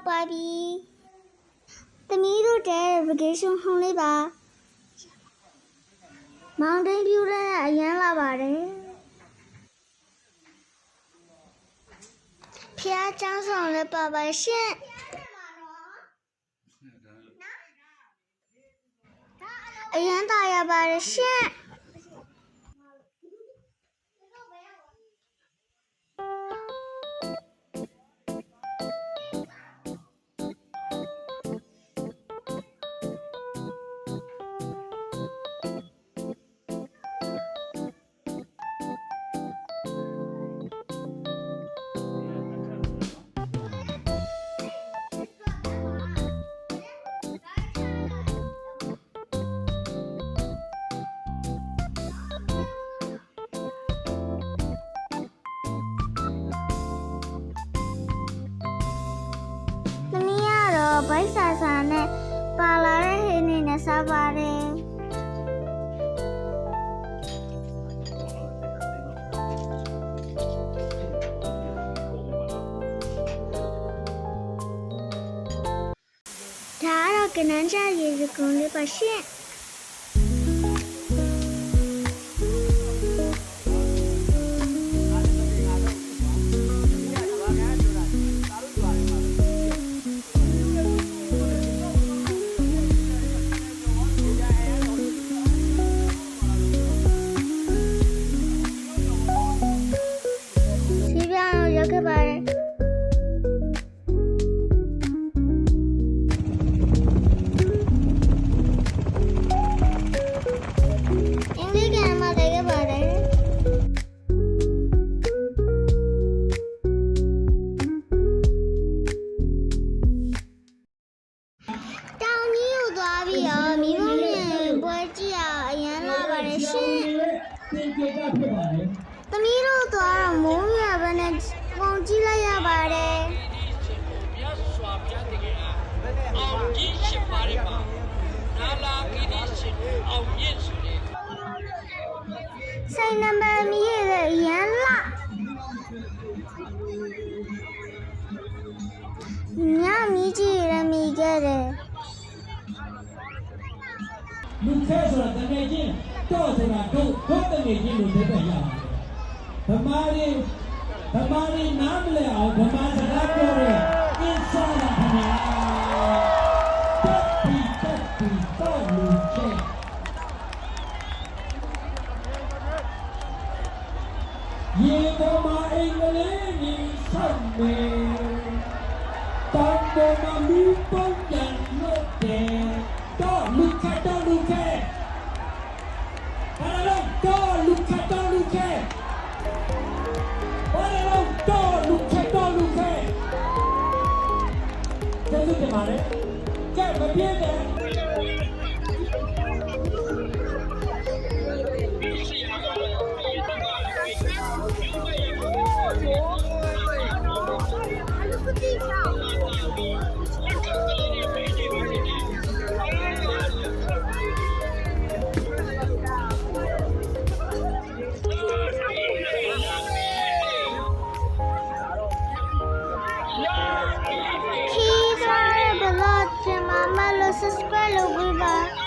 ရောက်ပါပြီ။သမီးတို့တဲ့ vacation home လေးပါ။ Mountain View နဲ့အရန်လာပါတယ်။ဖျားချောင်းဆောင်လည်းပါပါရှင်။အရန်တာရပါတယ်ရှင်။ ကတော့ဘိုက်ဆာဆာနဲ့ပါလာတဲ့ဟင်းနေနဲ့စားပါတယ်ဒါကတော့ကနန်းချရေစကုံလေးပါရှင့် ည့်အောင်အရန်လာပါတယ်ရှင်သင်ကျေကဖြစ်ပါတယ်သမီးတို့သွားတော့မိုးရွာပဲနဲ့ ကြီးရှင်ပါရပါနာလာကီဒီရှင်အောင်မြင့်ဆိုတဲ့စိတ်နံပါတ်မီးရဲ့ရန်လာညမီးကြည့်ရမီခဲ့တယ်လူခဲဆိုတာတကယ်ချင်းတော့ဆိုတာတို့တို့တကယ်ချင်းလို့ပြောပြရပါတယ်ဗမာရီဗမာရီနားမလဲအောင်ဗမာစကား တော့လူခဲ မလို့